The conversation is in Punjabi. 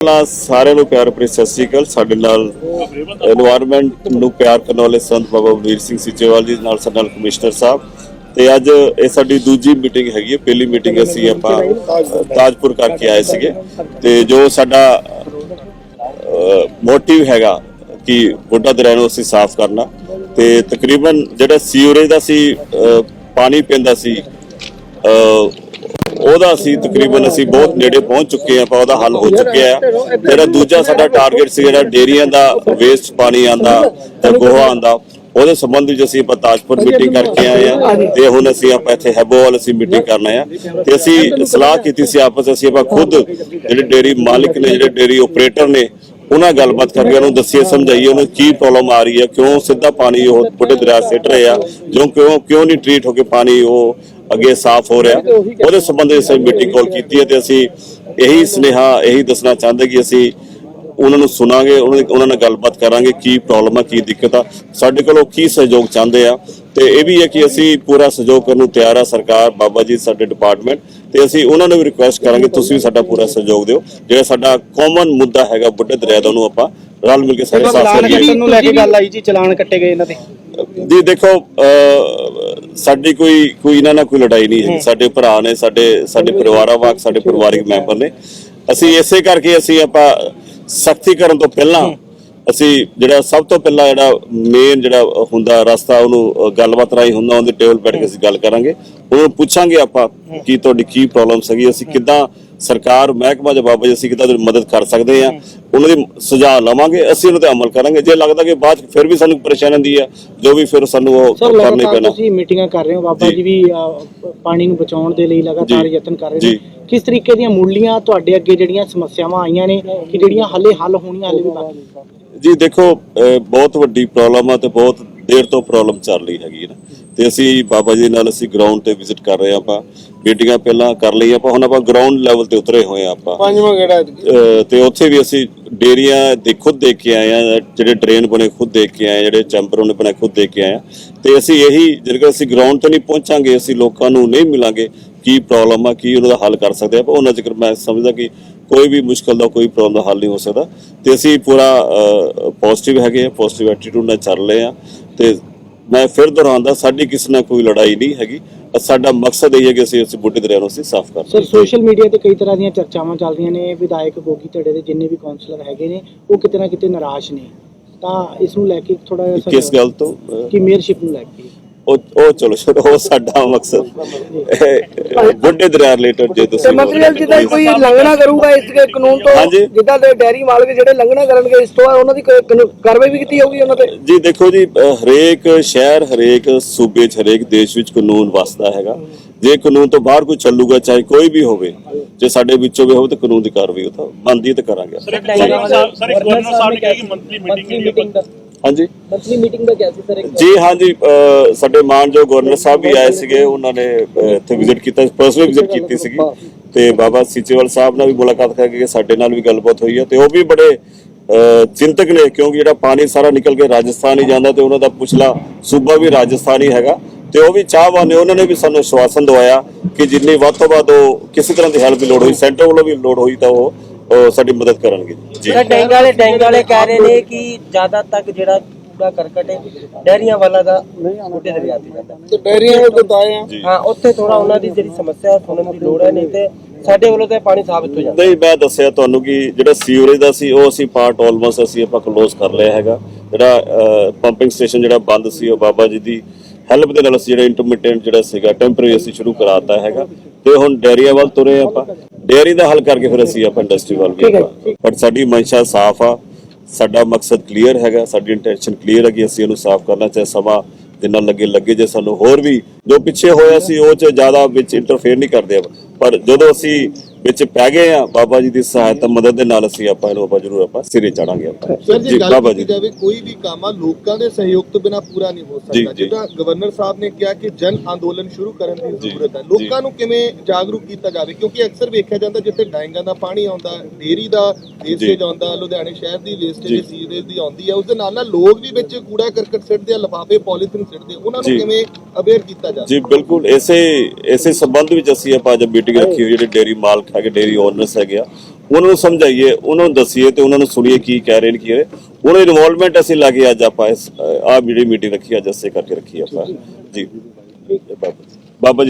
ਪਹਿਲਾਂ ਸਾਰਿਆਂ ਨੂੰ ਪਿਆਰ ਭਰੀ ਸਤਿ ਸ੍ਰੀ ਅਕਾਲ। ਸਾਡੇ ਨਾਲ এনवायरमेंਟ ਨੂੰ ਪਿਆਰ ਕਰਨ ਵਾਲੇ ਸੰਤ ਬਾਬਾ ਵੀਰ ਸਿੰਘ ਸਿੱਚੇਵਾਲ ਜੀ ਨਾਲ ਸਾਡੇ ਨਾਲ ਕਮਿਸ਼ਨਰ ਸਾਹਿਬ। ਤੇ ਅੱਜ ਇਹ ਸਾਡੀ ਦੂਜੀ ਮੀਟਿੰਗ ਹੈਗੀ ਹੈ, ਪਹਿਲੀ ਮੀਟਿੰਗ ਅਸੀਂ ਆਪਾਂ ਤਾਜਪੁਰ ਕਰਕੇ ਆਏ ਸੀਗੇ। ਤੇ ਜੋ ਸਾਡਾ ਮੋਟਿਵ ਹੈਗਾ ਕਿ ਬੁੱਢਾ ਦਰਿਆ ਨੂੰ ਅਸੀਂ ਸਾਫ਼ ਕਰਨਾ। ਤੇ ਤਕਰੀਬਨ ਜਿਹੜਾ ਸੀਵਰੇਜ ਦਾ ਸੀ ਪਾਣੀ ਪੈਂਦਾ ਸੀ ਉਹਦਾ ਅਸੀਂ ਤਕਰੀਬਨ ਅਸੀਂ ਬਹੁਤ ਨੇੜੇ ਪਹੁੰਚ ਚੁੱਕੇ ਹਾਂ, ਆਪਾਂ ਉਹਦਾ ਹੱਲ ਹੋ ਚੁੱਕਿਆ ਹੈ। ਜਿਹੜਾ ਦੂਜਾ ਸਾਡਾ ਟਾਰਗੇਟ ਸੀ, ਜਿਹੜਾ ਡੇਰੀਆਂ ਦਾ ਵੇਸਟ ਪਾਣੀ ਆਂਦਾ ਤੇ ਗੋਹਾ ਆਂਦਾ ਉਹਦੇ ਸੰਬੰਧ ਵਿੱਚ ਅਸੀਂ ਆਪਾਂ ਮੀਟਿੰਗ ਕਰਕੇ ਆਏ ਆ ਤੇ ਹੁਣ ਅਸੀਂ ਆਪਾਂ ਇੱਥੇ ਹੈਬੋਵਾਲ ਅਸੀਂ ਮੀਟਿੰਗ ਕਰਨ ਆ ਤੇ ਅਸੀਂ ਸਲਾਹ ਕੀਤੀ ਸੀ ਆਪਸ ਅਸੀਂ ਆਪਾਂ ਖੁਦ ਜਿਹੜੇ ਡੇਰੀ ਮਾਲਕ ਨੇ, ਜਿਹੜੇ ਡੇਰੀ ਆਪਰੇਟਰ ਨੇ, ਉਹਨਾਂ ਗੱਲਬਾਤ ਕਰਕੇ ਉਹਨੂੰ ਦੱਸੀਏ, ਸਮਝਾਈਏ, ਉਹਨੂੰ ਕੀ ਪ੍ਰੋਬਲਮ ਆ ਰਹੀ ਹੈ, ਕਿਉਂ ਸਿੱਧਾ ਪਾਣੀ ਉਹ ਬੁੱਢੇ ਦਰਿਆ ਸਿੱਟ ਰਹੇ ਆ ਜੋ ਕਿਉਂ ਕਿਉਂ ਨਹੀਂ ਟ੍ਰੀਟ ਹੋ ਕੇ ਪਾਣੀ ਉਹ ਅੱਗੇ ਸਾਫ਼ ਹੋ ਰਿਹਾ। ਉਹਦੇ ਸੰਬੰਧ ਅਸੀਂ ਮੀਟਿੰਗ ਕਾਲ ਕੀਤੀ ਹੈ ਤੇ ਅਸੀਂ ਇਹੀ ਸੁਨੇਹਾ, ਇਹੀ ਦੱਸਣਾ ਚਾਹੁੰਦੇ ਕਿ ਅਸੀਂ ਉਹਨਾਂ ਨੂੰ ਸੁਣਾਂਗੇ ਉਹਨਾਂ ਉਹਨਾਂ ਨਾਲ ਗੱਲਬਾਤ ਕਰਾਂਗੇ ਕੀ ਪ੍ਰੋਬਲਮ ਆ ਕੀ ਦਿੱਕਤ ਆ। ਸਾਡੇ ਕੋਲੋਂ ਕੀ ਸਹਿਯੋਗ ਚਾਹੁੰਦੇ ਆ? ਤੇ ਇਹ ਵੀ ਹੈ ਕਿ ਅਸੀਂ ਪੂਰਾ ਸਹਿਯੋਗ ਕਰਨ ਨੂੰ ਤਿਆਰ ਆ ਸਰਕਾਰ ਬਾਬਾ ਜੀ ਸਾਡੇ ਡਿਪਾਰਟਮੈਂਟ ਤੇ ਅਸੀਂ ਉਹਨਾਂ ਨੂੰ ਵੀ ਰਿਕੁਐਸਟ ਕਰਾਂਗੇ ਤੁਸੀਂ ਵੀ ਸਾਡਾ ਪੂਰਾ ਸਹਿਯੋਗ ਦਿਓ। ਜਿਹੜਾ ਸਾਡਾ ਕਾਮਨ ਮੁੱਦਾ ਹੈਗਾ ਬੁੱਢੇ ਦਰਿਆ ਦਾ ਉਹਨੂੰ ਆਪਾਂ ਰਲ ਮਿਲ ਕੇ ਸਾਰੇ ਚਲਾਨ ਕਰੀਏ। ਨੂੰ ਲੈ ਕੇ ਗੱਲ ਆਈ ਜੀ ਚਲਾਨ ਕੱਟੇ ਗਏ ਇਹਨਾਂ ਦੇ। ਜੀ ਦੇਖੋ ਸਾਡੀ ਕੋਈ ਕੋਈ ਇਹਨਾਂ ਨਾਲ ਕੋਈ ਲੜਾਈ ਨਹੀਂ ਹੈ। ਸਾਡੇ ਭਰਾ ਨੇ ਸਾਡੇ ਸਾਡੇ ਪਰਿਵਾਰਾਂ ਵਾਂਗ ਸਾਡੇ ਪਰਿਵਾਰਿਕ ਮੈਂਬਰ ਨੇ। ਅਸੀਂ ਇਸੇ ਕਰਕੇ ਅਸੀਂ ਆਪਾਂ ਸਖਤੀ ਕਰਨ ਤੋਂ ਪਹਿਲਾਂ ਅਸੀਂ ਜਿਹੜਾ ਸਭ ਤੋਂ ਪਹਿਲਾਂ ਜਿਹੜਾ ਮੇਨ ਜਿਹੜਾ ਹੁੰਦਾ ਰਸਤਾ ਉਹਨੂੰ ਗੱਲਬਾਤ ਰਾਹੀਂ ਹੁੰਦਾ ਉਹਦੇ ਟੇਬਲ ਬੈਠ ਕੇ ਅਸੀਂ ਗੱਲ ਕਰਾਂਗੇ। ਉਹਨੂੰ ਪੁੱਛਾਂਗੇ ਆਪਾਂ ਕੀ ਤੁਹਾਡੀ ਕੀ ਪ੍ਰੋਬਲਮ ਹੈਗੀ ਅਸੀਂ ਕਿੱਦਾਂ ਸਰਕਾਰ ਮਹਿਕਮਾ ਬਾਬਾ ਜੀ ਅਸੀਂ ਤੁਹਾਡੀ ਮਦਦ ਕਰ ਸਕਦੇ ਆ ਉਹਨਾਂ ਦੀ ਸੁਝਾਅ ਲਵਾਂਗੇ ਅਸੀਂ ਉਹਨਾਂ ਤੇ ਅਮਲ ਕਰਾਂਗੇ ਜੇ ਲੱਗਦਾ ਕਿ ਬਾਅਦ ਫਿਰ ਵੀ ਸਾਨੂੰ ਪਰੇਸ਼ਾਨੀ ਆਉਂਦੀ ਹੈ ਜੋ ਵੀ ਫਿਰ ਸਾਨੂੰ ਉਹ ਕਰਨਾ ਪੈਣਾ ਤੁਸੀਂ ਮੀਟਿੰਗਾਂ ਕਰ ਰਹੇ ਹੋ ਬਾਬਾ ਜੀ। ਵੀ ਪਾਣੀ ਨੂੰ ਬਚਾਉਣ ਦੇ ਲਈ ਲਗਾਤਾਰ। ਯਤਨ ਕਰ ਰਹੇ। ਨੇ ਕਿਸ ਤਰੀਕੇ ਦੀਆਂ ਮੁੱਢਲੀਆਂ ਤੁਹਾਡੇ ਅੱਗੇ ਜਿਹੜੀਆਂ ਸਮੱਸਿਆਵਾਂ ਆਈਆਂ ਨੇ ਕਿ ਜਿਹੜੀਆਂ ਹੱਲੇ ਹੱਲ ਹੋਣੀਆਂ ਹੱਲੇ ਵੀ ਬਾਕੀ ਜੀ ਦੇਖੋ ਬਹੁਤ ਵੱਡੀ ਪ੍ਰੋਬਲਮ ਆ ਤੇ ਬਹੁਤ ਦੇਰ ਤੋਂ ਪ੍ਰੋਬਲਮ ਚੱਲ ਰਹੀ ਹੈਗੀ ਨਾ। ਤੇ ਅਸੀਂ ਬਾਬਾ ਜੀ ਨਾਲ ਅਸੀਂ ਗਰਾਊਂਡ ਤੇ ਵਿਜ਼ਿਟ ਕਰ ਰਹੇ ਆਪਾਂ। ਮੀਟਿੰਗਾਂ ਪਹਿਲਾਂ ਕਰ ਲਈਆਂ ਆਪਾਂ ਹੁਣ ਆਪਾਂ ਗਰਾਊਂਡ ਲੈਵਲ ਤੇ ਉਤਰੇ ਹੋਏ ਆਪਾਂ। ਪੰਜਵਾਂ ਗੇੜਾ ਤੇ ਉੱਥੇ ਵੀ ਅਸੀਂ ਡੇਰੀਆਂ ਦੇ ਖੁਦ ਦੇਖ ਕੇ ਆਏ ਆ ਜਿਹੜੇ ਡਰੇਨ ਬਣੇ ਖੁਦ ਦੇਖ ਕੇ ਆਏ ਆ, ਜਿਹੜੇ ਚੈਂਬਰ ਉਹਨੇ ਬਣੇ ਖੁਦ ਦੇਖ ਕੇ ਆਏ ਆ। ਤੇ ਅਸੀਂ ਇਹੀ ਜੇਕਰ ਅਸੀਂ ਗਰਾਊਂਡ ਤੇ ਨਹੀਂ ਪਹੁੰਚਾਂਗੇ ਅਸੀਂ ਲੋਕਾਂ ਨੂੰ ਨਹੀਂ ਮਿਲਾਂਗੇ ਕੀ ਪ੍ਰੋਬਲਮ ਆ ਕੀ ਉਹਨਾਂ ਦਾ ਹੱਲ ਕਰ ਸਕਦੇ ਆ। ਪਰ ਉਹਨਾਂ ਜ਼ਿਕਰ ਮੈਂ ਸਮਝਦਾ ਕਿ ਕੋਈ ਵੀ ਮੁਸ਼ਕਲ ਦਾ ਕੋਈ ਪ੍ਰੋਬਲਮ ਦਾ ਹੱਲ ਨਹੀਂ ਹੋ ਸਕਦਾ। ਤੇ ਅਸੀਂ ਪੂਰਾ ਪੋਜ਼ਿਟਿਵ ਹੈਗੇ ਆ ਪੋਜ਼ਿਟਿਵ ਐਟੀਟਿਊਡ ਨਾਲ ਚੱਲ ਰਹੇ ਆ। ਤੇ ਮੈਂ ਫਿਰ ਦੁਹਰਾਉਂਦਾ ਸਾਡੀ ਕਿਸੇ ਨਾਲ ਕੋਈ ਲੜਾਈ ਨਹੀਂ ਹੈਗੀ। ਸਾਡਾ ਮਕਸਦ ਇਹ ਹੈ ਕਿ ਅਸੀਂ ਉਸ ਬੁੱਢੇ ਦਰਿਆ ਨੂੰ ਅਸੀਂ ਸਾਫ਼ ਕਰ ਸਰ ਸੋਸ਼ਲ ਮੀਡੀਆ ਤੇ ਕਈ ਤਰ੍ਹਾਂ ਦੀਆਂ ਚਰਚਾਵਾਂ ਚੱਲ ਰਹੀਆਂ ਨੇ ਵਿਧਾਇਕ ਗੋਗੀ ਧੜੇ ਦੇ ਜਿੰਨੇ ਵੀ ਕਾਉਂਸਲਰ ਹੈਗੇ ਨੇ ਉਹ ਕਿਤੇ ਨਾ ਕਿਤੇ ਨਿਰਾਸ਼ ਨੇ। ਤਾਂ ਇਸ ਨੂੰ ਲੈ ਕੇ ਥੋੜਾ ਜਿਹਾ ਕਿਸ ਗੱਲ ਤੋਂ? ਕਿ ਮੇਅਰਸ਼ਿਪ ਨੂੰ ਲੈ ਕੇ। ਉਹ ਉਹ ਚਲੋ ਛੋੜੋ ਉਹ ਸਾਡਾ ਮਕਸਦ ਬੁੱਢੇ ਦਰਿਆ ਰਿਲੇਟਡ ਜੇ ਤੁਸੀਂ ਮਤਲਬ ਜਿੱਦਾਂ ਕੋਈ ਲੰਘਣਾ ਕਰੂਗਾ ਇਸ ਦੇ ਕਾਨੂੰਨ ਤੋਂ। ਜਿੱਦਾਂ ਦੇ ਡੈਰੀ ਮਾਲਕ ਜਿਹੜੇ ਲੰਘਣਾ ਕਰਨਗੇ ਇਸ ਤੋਂ ਉਹਨਾਂ ਦੀ ਕਾਰਵਾਈ ਵੀ ਕੀਤੀ ਜਾਊਗੀ ਉਹਨਾਂ ਤੇ ਜੀ ਦੇਖੋ ਜੀ ਹਰੇਕ ਸ਼ਹਿਰ ਹਰੇਕ ਸੂਬੇ 'ਚ ਹਰੇਕ ਦੇਸ਼ ਵਿੱਚ ਕਾਨੂੰਨ ਵਸਦਾ ਹੈਗਾ ਜੇ ਕਾਨੂੰਨ ਤੋਂ ਬਾਹਰ ਕੋਈ ਚੱਲੂਗਾ ਚਾਹੇ ਕੋਈ ਵੀ ਹੋਵੇ ਜੇ ਸਾਡੇ ਵਿੱਚੋਂ ਵੀ ਹੋਵੇ ਤਾਂ ਕਾਨੂੰਨ ਦੀ ਕਾਰਵਾਈ ਉਹ ਤਾਂ ਤੇ ਕਰਾਂਗੇ ਸਰ ਇੱਕ ਗਵਰਨਰ ਸਾਹਿਬ ਨੇ ਕਿਹਾ ਕਿ ਮੰਥਲੀ ਮੀਟਿੰਗ ਦਾ ਹਾਂਜੀ। ਮੰਥਲੀ ਮੀਟਿੰਗ ਦਾ ਕਿਹਾ ਸੀ ਸਰ ਜੀ ਹਾਂਜੀ ਸਾਡੇ ਮਾਨਯੋਗ ਗਵਰਨਰ ਸਾਹਿਬ ਵੀ ਆਏ ਸੀਗੇ ਉਹਨਾਂ ਨੇ ਇੱਥੇ ਵਿਜ਼ਿਟ ਕੀਤਾ ਪਰਸਨਲ ਵਿਜ਼ਿਟ ਕੀਤੀ ਸੀਗੀ। ਤੇ ਬਾਬਾ ਸੀਚੇਵਾਲ ਸਾਹਿਬ ਨਾਲ ਵੀ ਮੁਲਾਕਾਤ ਕਰਕੇ ਸਾਡੇ ਨਾਲ ਵੀ ਗੱਲਬਾਤ ਹੋਈ ਹੈ ਤੇ ਉਹ ਵੀ ਬੜੇ ਚਿੰਤਕ ਨੇ ਕਿਉਂਕਿ ਜਿਹੜਾ ਪਾਣੀ ਸਾਰਾ ਨਿਕਲ ਕੇ ਰਾਜਸਥਾਨ ਹੀ ਜਾਂਦਾ ਤੇ ਉਹਨਾਂ ਦਾ ਪਿਛਲਾ ਸੂਬਾ ਵੀ ਰਾਜਸਥਾਨ ਹੀ ਹੈਗਾ। ਤੇ ਉਹ ਵੀ ਚਾਹਵਾਨ ਨੇ ਉਹਨਾਂ ਨੇ ਵੀ ਸਾਨੂੰ ਆਸ਼ਵਾਸਨ ਦਵਾਇਆ ਕਿ ਜਿੰਨੀ ਵੱਧ ਤੋਂ ਵੱਧ ਉਹ ਕਿਸੇ ਤਰ੍ਹਾਂ ਦੀ ਹੈਲਪ ਦੀ ਲੋੜ ਹੋਈ ਸੈਂਟਰ ਵੱਲੋਂ ਵੀ ਲੋੜ ਹੋਈ ਤਾਂ ਉਹ ਉਹ ਸਾਡੀ ਮਦਦ ਕਰਨਗੇ। ਜੀ। ਸਰ ਡੈਂਗ ਵਾਲੇ ਡੈਂਗ ਵਾਲੇ ਕਹਿ ਰਹੇ ਨੇ ਕਿ ਜ਼ਿਆਦਾ ਤੱਕ ਜਿਹੜਾ ਕੂੜਾ ਕਰਕਟ ਹੈ ਡੈਰੀਆਂ ਵਾਲਾ ਦਾ ਬੁੱਢੇ ਦਰਿਆ ਤੇ ਜਾਂਦਾ। ਤੇ ਡੈਰੀਆਂ ਵਿੱਚ ਬਤਾਏ ਆ। ਹਾਂ ਉੱਥੇ ਥੋੜਾ ਉਹਨਾਂ ਦੀ ਜਿਹੜੀ ਸਮੱਸਿਆ ਸੁਣਨ ਦੀ ਲੋੜ ਹੈ ਨਹੀਂ ਤੇ ਸਾਡੇ ਵੱਲੋਂ ਤਾਂ ਪਾਣੀ ਸਾਫ਼ ਹੋ ਜਾਂਦਾ। ਨਹੀਂ ਮੈਂ ਦੱਸਿਆ ਤੁਹਾਨੂੰ ਕਿ ਜਿਹੜਾ ਸੀਵਰੇਜ ਦਾ ਸੀ ਉਹ ਅਸੀਂ ਪਾਰਟ ਆਲਮੋਸਟ ਅਸੀਂ ਆਪਾਂ ਕਲੋਜ਼ ਕਰ ਲਿਆ ਹੈਗਾ। ਜਿਹੜਾ ਪੰਪਿੰਗ ਸਟੇਸ਼ਨ ਜਿਹੜਾ ਬੰਦ ਸੀ ਉਹ ਬਾਬਾ ਜੀ ਦੀ ਹੈਲਪ ਦੇ ਨਾਲ ਅਸੀਂ ਜਿਹੜਾ ਇੰਟਰਮਿਟੈਂਟ ਜਿਹੜਾ ਸੀਗਾ ਟੈਂਪਰੇਰੀ ਅਸੀਂ ਸ਼ੁਰੂ ਕਰਾਤਾ ਹੈਗਾ। ਤੇ ਹੁਣ ਡੈਰੀਆ ਵੱਲ ਤੁਰੇ ਆਪਾਂ। ਡੈਰੀ ਦਾ ਹੱਲ ਕਰਕੇ ਫਿਰ ਅਸੀਂ ਆਪਾਂ ਇੰਡਸਟਰੀ ਵੱਲ ਵੀ ਪਰ ਸਾਡੀ ਮਨਸ਼ਾ ਸਾਫ਼ ਆ। ਸਾਡਾ ਮਕਸਦ ਕਲੀਅਰ ਹੈਗਾ। ਸਾਡੀ ਇੰਟੈਂਸ਼ਨ ਕਲੀਅਰ ਹੈ ਕਿ ਅਸੀਂ ਇਹਨੂੰ ਸਾਫ਼ ਕਰਨਾ ਚਾਹੇ ਸਮਾਂ ਜਿੰਨਾ ਲੱਗੇ ਲੱਗੇ ਜੇ ਸਾਨੂੰ ਹੋਰ ਵੀ ਜੋ ਪਿੱਛੇ ਹੋਇਆ ਸੀ ਉਹ ਚ ਜ਼ਿਆਦਾ ਵਿੱਚ ਇੰਟਰਫੇਅਰ ਨਹੀਂ ਕਰਦੇ ਪਰ ਜਦੋਂ ਅਸੀਂ ਵਿੱਚ ਪੈ ਗਏ ਆ ਬਾਬਾ ਜੀ ਦੀ ਸਹਾਇਤਾ ਮਦਦ ਦੇ ਨਾਲ ਅਸੀਂ ਆਪਾਂ ਇਹਨੂੰ ਆਪਾਂ ਜ਼ਰੂਰ ਆਪਾਂ ਸਿਰੇ ਚੜਾਂਗੇ ਆਪਾਂ ਸਰ ਜੀ ਗੱਲ ਬਾਬਾ ਕੀਤੀ ਜੀ ਜਾਵੇ ਕੋਈ ਵੀ ਕੰਮ ਆ ਲੋਕਾਂ ਦੇ ਸਹਿਯੋਗ ਤੋਂ ਬਿਨਾ ਪੂਰਾ ਨਹੀਂ ਹੋ ਜੀ, ਸਕਦਾ ਜੀ। ਜਿੱਦਾਂ ਗਵਰਨਰ ਸਾਹਿਬ ਨੇ ਕਿਹਾ ਕਿ ਜਨ ਅੰਦੋਲਨ ਸ਼ੁਰੂ ਕਰਨ ਦੀ ਜੀ, ਜ਼ਰੂਰਤ ਹੈ ਜੀ। ਲੋਕਾਂ ਨੂੰ ਕਿਵੇਂ ਜਾਗਰੂਕ ਕੀਤਾ ਜਾਵੇ ਕਿਉਂਕਿ ਅਕਸਰ ਵੇਖਿਆ ਜਾਂਦਾ ਜਿੱਥੇ ਡਾਇੰਗਾਂ ਦਾ ਪਾਣੀ ਆਉਂਦਾ ਡੇਰੀ ਦਾ ਵੇਸਟੇਜ ਆਉਂਦਾ ਲੁਧਿਆਣੇ ਸ਼ਹਿਰ ਦੀ ਵੇਸਟੇਜ ਜੀ। ਸੀਵਰੇਜ ਦੀ ਆਉਂਦੀ ਹੈ ਉਸ ਦੇ ਨਾਲ ਨਾਲ ਲੋਕ ਵੀ ਵਿੱਚ ਕੂੜਾ ਕਰਕਟ ਸਿੱਟਦੇ ਆ ਲਿਫਾਫੇ ਪੋਲੀਥਿਨ ਸਿੱਟਦੇ ਆ। ਉਹਨਾਂ ਨੂੰ ਜੀ। ਕਿਵੇਂ ਅਵੇਅਰ ਕੀਤਾ ਜਾਵੇ ਜੀ ਬਿਲਕੁਲ ਇਸੇ ਇਸੇ ਸੰਬੰਧ ਵਿੱਚ ਅਸੀਂ ਆਪਾਂ ਅੱਜ ਮੀਟਿੰਗ ਰੱਖੀ ਹੋਈ ਜਿਹੜੇ ਡੇਰੀ ਮਾਲਕ ਹੈਗੇ ਡੇਰੀ ਓਨਰਸ ਹੈਗੇ ਆ। ਉਹਨਾਂ ਨੂੰ ਸਮਝਾਈਏ, ਉਹਨਾਂ ਨੂੰ ਦੱਸੀਏ ਤੇ ਉਹਨਾਂ ਨੂੰ ਸੁਣੀਏ ਕੀ ਕਹਿ ਰਹੇ ਨੇ, ਕੀ ਹੈ ਉਹਨਾਂ ਦੀ ਇਨਵੋਲਵਮੈਂਟ ਅਸੀਂ ਲਾ ਕੇ ਅੱਜ ਆਪਾਂ ਇਸ ਆ ਜਿਹੜੀ ਮੀਟਿੰਗ ਰੱਖੀ, ਅੱਜ ਅਸੀਂ ਕਰਕੇ ਰੱਖੀ ਆਪਾਂ। ਜੀ। ਬਾਬਾ ਜੀ।